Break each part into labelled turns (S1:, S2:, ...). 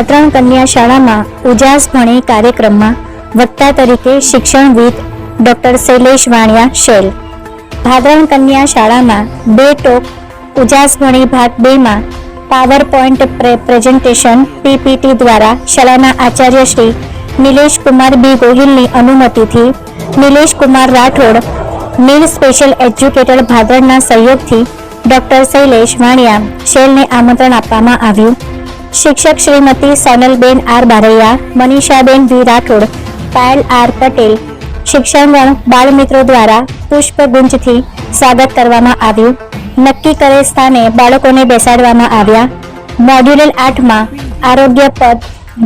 S1: ભાત્રણ કન્યા શાળામાં ઉજાસ ભણી કાર્યક્રમમાં વક્તા તરીકે શિક્ષણવિદ ડોક્ટર શૈલેષ વાણિયા શેલ. ભાદરણ કન્યા શાળામાં બે ટોક ઉજાસ ભણી ભાગ બેમાં પાવર પોઈન્ટ પ્રેઝન્ટેશન પીપીટી દ્વારા શાળાના આચાર્ય શ્રી નિલેશ કુમાર બી ગોહિલની અનુમતિથી નિલેશ કુમાર રાઠોડ મિલ સ્પેશિયલ એજ્યુકેટર ભાદરના સહયોગથી ડોક્ટર શૈલેષ વાણિયા શેલને આમંત્રણ આપવામાં આવ્યું. શિક્ષક શ્રીમતી સોનલબેન આર બારૈયા, મનીષાબેન વી રાઠોડ, પાયલ આર પટેલ, શિક્ષણગણ બાળમિત્રો દ્વારા પુષ્પગુંજથી સ્વાગત કરવામાં આવ્યું. નક્કી કરેલ સ્થાને બાળકોને બેસાડવામાં આવ્યા. મોડ્યુલર આઠમાં આરોગ્ય પદ,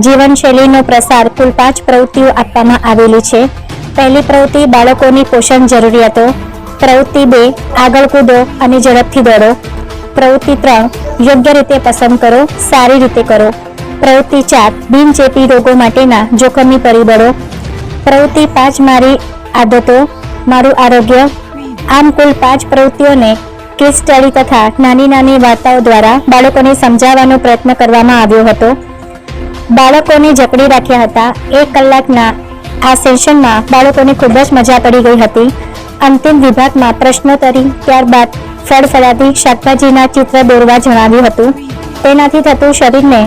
S1: જીવનશૈલીનો પ્રસાર કુલ પાંચ પ્રવૃત્તિઓ આપવામાં આવેલી છે. પહેલી પ્રવૃત્તિ બાળકોની પોષણ જરૂરિયાતો, પ્રવૃત્તિ બે, આગળ કૂદો અને ઝડપથી દોડો. પ્રવૃત્તિ ત્રણ, યોગ્ય રીતે પસંદ કરો, સારી રીતે કરો. પ્રવૃત્તિ ચાર, બિનચેપી રોગો માટેના જોખમી પરિબળો. પ્રવૃત્તિ પાંચ, મારી આદતો, મારું આરોગ્ય. આમ કુલ પાંચ પ્રવૃત્તિઓને કેસ સ્ટડી તથા નાની નાની વાર્તાઓ દ્વારા બાળકોને સમજાવવાનો પ્રયત્ન કરવામાં આવ્યો હતો. બાળકોને જકડી રાખ્યા હતા. એક કલાકના આ સેશનમાં બાળકોને ખૂબ જ મજા પડી ગઈ હતી. અંતિમ વિભાગમાં પ્રશ્નોત્તરી ત્યારબાદ ફળ ફળાદી શાકભાજીના ચિત્ર દોરવા જણાવ્યું હતું. તેનાથી થતું શરીરને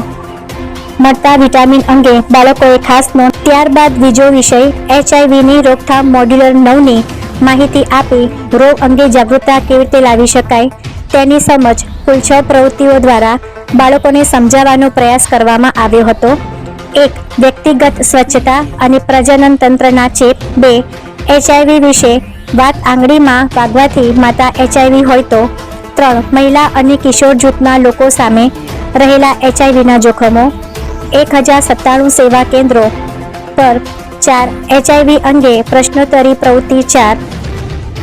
S1: મળતા વિટામિન અંગે બાળકોએ ખાસ નોંધ. ત્યારબાદ બીજો વિષય, એચઆઈવીની રોકથામ મોડ્યુલર નવની માહિતી આપી રોગ અંગે જાગૃતતા કેવી રીતે લાવી શકાય તેની સમજ કુલ છ પ્રવૃત્તિઓ દ્વારા બાળકોને સમજાવવાનો પ્રયાસ કરવામાં આવ્યો હતો. એક, વ્યક્તિગત સ્વચ્છતા અને પ્રજનન તંત્રના ચેપ. બે, એચઆઈવી વિશે વાત આંગળીમાં વાગવાથી માતા એચઆઈવી હોય તો ત્રણ મહિલા અને કિશોર જૂથના લોકો સામે રહેલા એચઆઈવીના જોખમો, એક હજાર સત્તાણું સેવા કેન્દ્રો પર ચાર એચઆઈવી અંગે પ્રશ્નોત્તરી પ્રવૃત્તિ ચાર,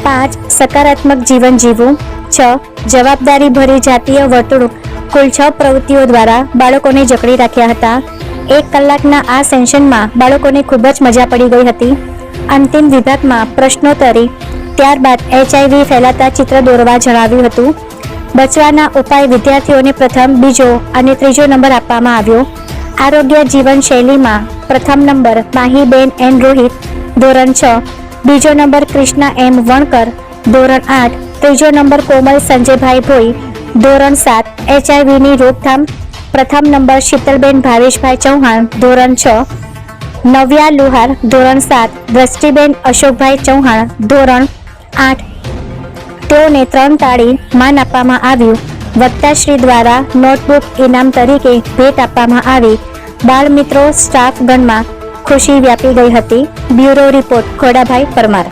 S1: પાંચ સકારાત્મક જીવન જીવવું, છ જવાબદારી ભરી જાતીય વર્તણૂક, કુલ છ પ્રવૃત્તિઓ દ્વારા બાળકોને જકડી રાખ્યા હતા. એક કલાકના આ સેશનમાં બાળકોને ખૂબ જ મજા પડી ગઈ હતી. અંતિમ વિભાગમાં પ્રશ્નોત્તરી, ત્યારબાદ એચઆઈવી ફેલાતા ચિત્ર દોરવા જણાવ્યું હતું. બચવાના ઉપાય વિદ્યાર્થીઓને પ્રથમ, બીજો અને ત્રીજો નંબર આપવામાં આવ્યો. આરોગ્ય જીવનશૈલીમાં પ્રથમ નંબર માહીબેન એન રોહિત, ધોરણ છ. બીજો નંબર કૃષ્ણા એમ વણકર, ધોરણ આઠ. ત્રીજો નંબર કોમલ સંજયભાઈ ભોઈ, ધોરણ સાત. એચઆઈવીની રોકથામ. પ્રથમ નંબર શીતલબેન ભાવેશભાઈ ચૌહાણ, ધોરણ છ. નવ્યા લુહાર, ધોરણ સાત, દ્રષ્ટિબેન અશોકભાઈ ચૌહાણ, ધોરણ આઠ. તેઓને ત્રણ તાળી માન આપવામાં આવ્યું. વત્તાશ્રી દ્વારા નોટબુક ઇનામ તરીકે ભેટ આપવામાં આવી. બાળ મિત્રો સ્ટાફ ખુશી વ્યાપી ગઈ હતી. Bureau report Khodabhai Parmar.